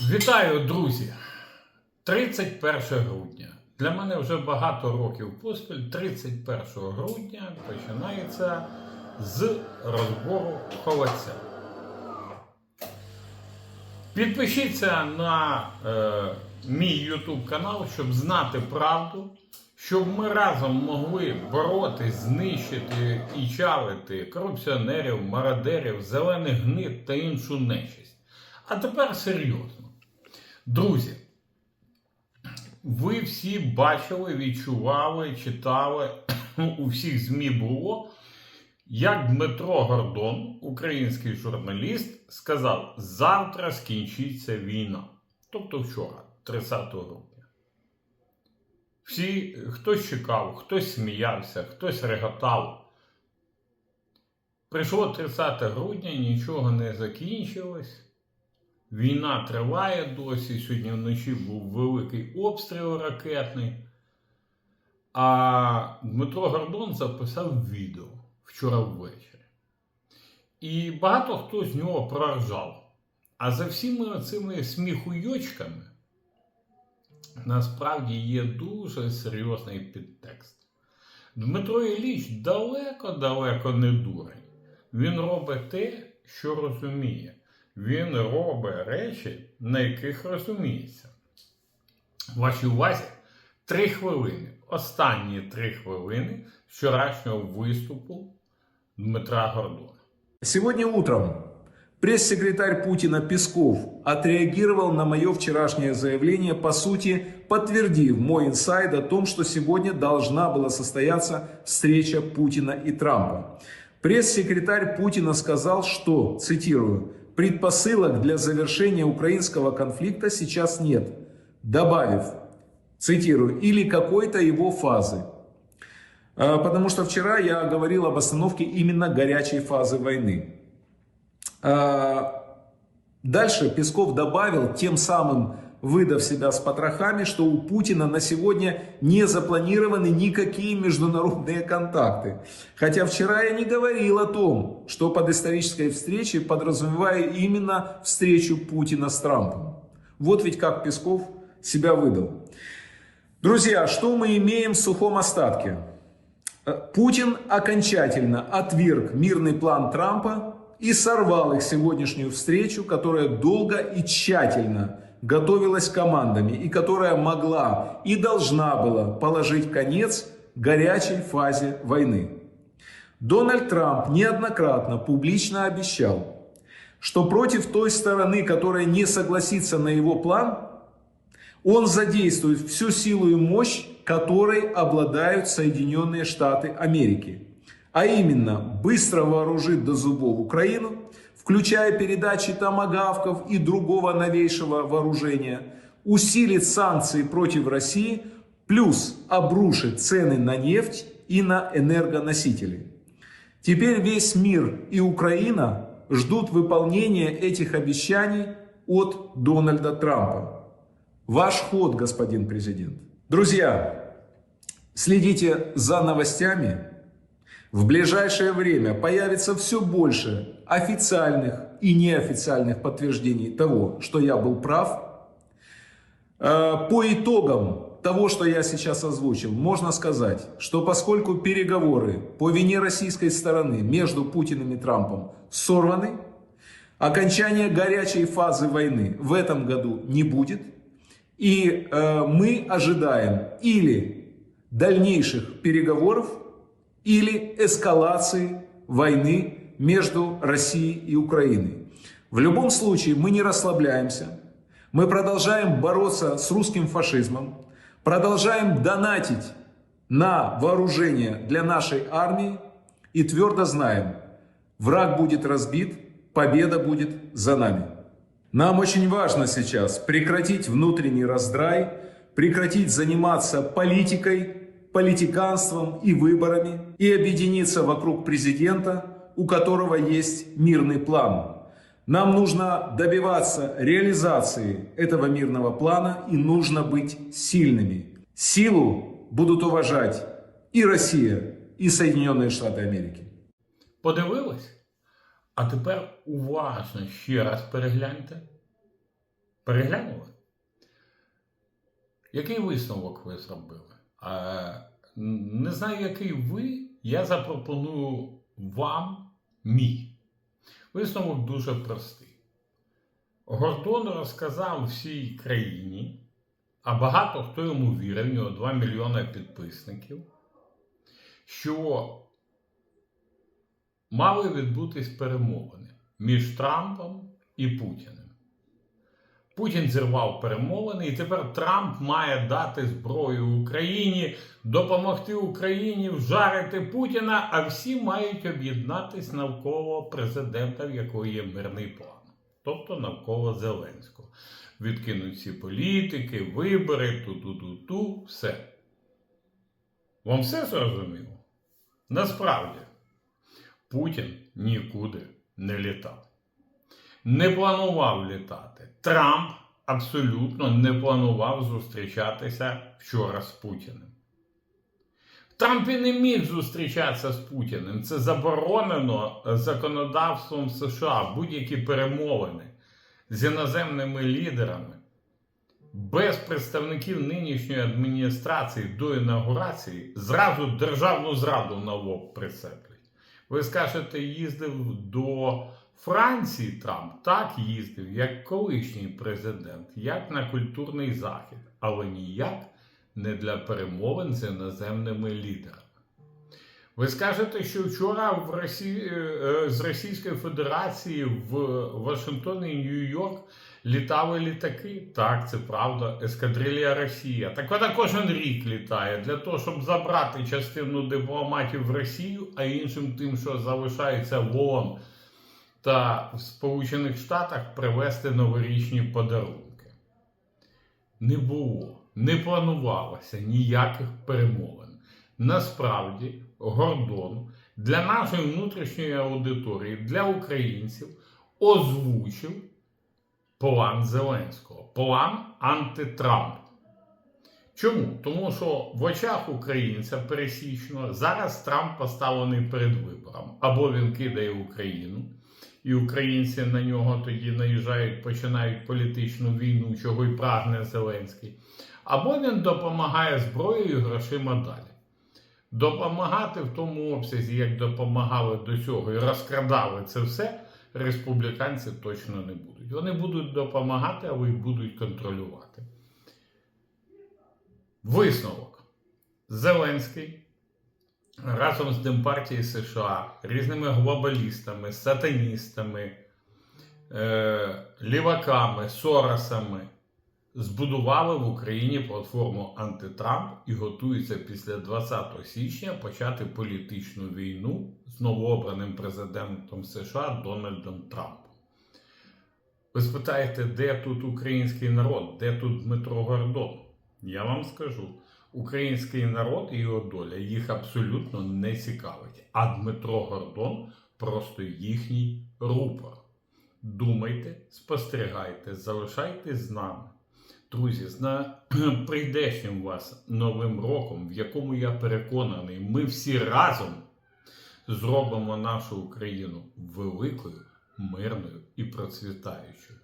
Вітаю, друзі! 31 грудня. Для мене вже багато років поспіль. 31 грудня починається з розбору холодця. Підпишіться на е, мій YouTube канал, щоб знати правду, щоб ми разом могли боротись, знищити і чавити корупціонерів, мародерів, зелених гнид та іншу нечисть. А тепер серйозно. Друзі, ви всі бачили, відчували, читали, у всіх ЗМІ було, як Дмитро Гордон, український журналіст, сказав: завтра скінчиться війна. Тобто вчора, 30 грудня. Всі, хтось чекав, хтось сміявся, хтось реготав. Прийшло 30 грудня, нічого не закінчилось. Війна триває досі. Сьогодні вночі був великий обстріл ракетний. А Дмитро Гордон записав відео вчора ввечері. І багато хто з нього проржав. А за всіми цими сміхуйочками насправді є дуже серйозний підтекст. Дмитро Ілліч далеко-далеко не дурень. Він робить те, що розуміє. Він робить речі, на яких розуміється. Вашій увазі три хвилини. Останні три хвилини вчорашнього виступу Дмитра Гордона. Сегодня утром пресс-секретарь Путина Песков отреагировал на мое вчерашнее заявление, по сути, подтвердив мой инсайд о том, что сегодня должна была состояться встреча Путина и Трампа. Пресс-секретарь Путина сказал, что, цитирую, предпосылок для завершения украинского конфликта сейчас нет, добавив, цитирую, или какой-то его фазы. А, Потому что вчера я говорил об остановке именно горячей фазы войны. А, Дальше Песков добавил, тем самым выдав себя с потрохами, что у Путина на сегодня не запланированы никакие международные контакты. Хотя вчера я не говорил о том, что под исторической встречей подразумеваю именно встречу Путина с Трампом. Вот ведь как Песков себя выдал. Друзья, что мы имеем в сухом остатке? Э, Путин окончательно отверг мирный план Трампа и сорвал их сегодняшнюю встречу, которая долго и тщательно готовилась командами и которая могла и должна была положить конец горячей фазе войны. Дональд Трамп неоднократно публично обещал, что против той стороны, которая не согласится на его план, он задействует всю силу и мощь, которой обладают Соединенные Штаты Америки. А именно, быстро вооружит до зубов Украину, включая передачи томагавков и другого новейшего вооружения, усилит санкции против России, плюс обрушит цены на нефть и на энергоносители. Теперь весь мир и Украина ждут выполнения этих обещаний от Дональда Трампа. Ваш ход, господин президент. Друзья, следите за новостями. В ближайшее время появится все больше официальных и неофициальных подтверждений того, что я был прав. Э, По итогам того, что я сейчас озвучил, можно сказать, что поскольку переговоры по вине российской стороны между Путиным и Трампом сорваны, окончания горячей фазы войны в этом году не будет – и э, мы ожидаем или дальнейших переговоров, или эскалации войны между Россией и Украиной. В любом случае мы не расслабляемся, мы продолжаем бороться с русским фашизмом, продолжаем донатить на вооружение для нашей армии и твердо знаем, враг будет разбит, победа будет за нами. Нам очень важно сейчас прекратить внутренний раздрай, прекратить заниматься политикой, политиканством и выборами и объединиться вокруг президента, у которого есть мирный план. Нам нужно добиваться реализации этого мирного плана и нужно быть сильными. Силу будут уважать и Россия, и Соединенные Штаты Америки. Подивились? А тепер уважно ще раз перегляньте. Переглянули? Який висновок ви зробили? Не знаю, який ви, я запропоную вам мій. Висновок дуже простий. Гордон розказав всій країні, а багато хто йому вірив, у нього 2 мільйони підписників, що мали відбутись перемовини між Трампом і Путіним. Путін зірвав перемовини, і тепер Трамп має дати зброю Україні, допомогти Україні вжарити Путіна, а всі мають об'єднатись навколо президента, в якого є мирний план, тобто навколо Зеленського. Відкинуть всі політики, вибори, ту-ту-ту-ту, все. Вам все зрозуміло? Насправді, Путін нікуди не літав не планував літати. Трамп абсолютно не планував зустрічатися вчора з Путіним. Трамп і не міг зустрічатися з Путіним. Це заборонено законодавством США будь-які перемовини з іноземними лідерами. Без представників нинішньої адміністрації до інаугурації зразу державну зраду на лоб прицеплять. Ви скажете, їздив до Франції Трамп так їздив, як колишній президент, як на культурний захід, але ніяк не для перемовин з іноземними лідерами. Ви скажете, що вчора в Росії, е, з Російської Федерації в Вашингтон і Нью-Йорк літали літаки. Так, це правда, ескадрилія Росія. Так вона кожен рік літає для того, щоб забрати частину дипломатів в Росію, а іншим тим, що залишається в та в Сполучених Штатах привезти новорічні подарунки. Не було, не планувалося ніяких перемовин. Насправді, Гордон для нашої внутрішньої аудиторії, для українців озвучив план Зеленського, план антитрамп. Чому? Тому що в очах українця пересічно зараз Трамп поставлений перед вибором. Або він кидає Україну, і українці на нього тоді наїжджають, починають політичну війну, чого й прагне Зеленський. Або він допомагає зброєю грошима далі. Допомагати в тому обсязі, як допомагали до цього і розкрадали це все, республіканці точно не будуть. Вони будуть допомагати, але й будуть контролювати. Висновок. Зеленський разом з Демпартією США, різними глобалістами, сатаністами, е, ліваками, соросами збудували в Україні платформу антитрамп і готуються після 20 січня почати політичну війну з новообраним президентом США Дональдом Трампом. Ви спитаєте, де тут український народ, де тут Дмитро Гордон? Я вам скажу. Український народ і його доля їх абсолютно не цікавить. А Дмитро Гордон просто їхній рупор. Думайте, спостерігайте, залишайтесь з нами. Друзі, з на прийдешнім вас новим роком, в якому я переконаний, ми всі разом зробимо нашу Україну великою, мирною і процвітаючою.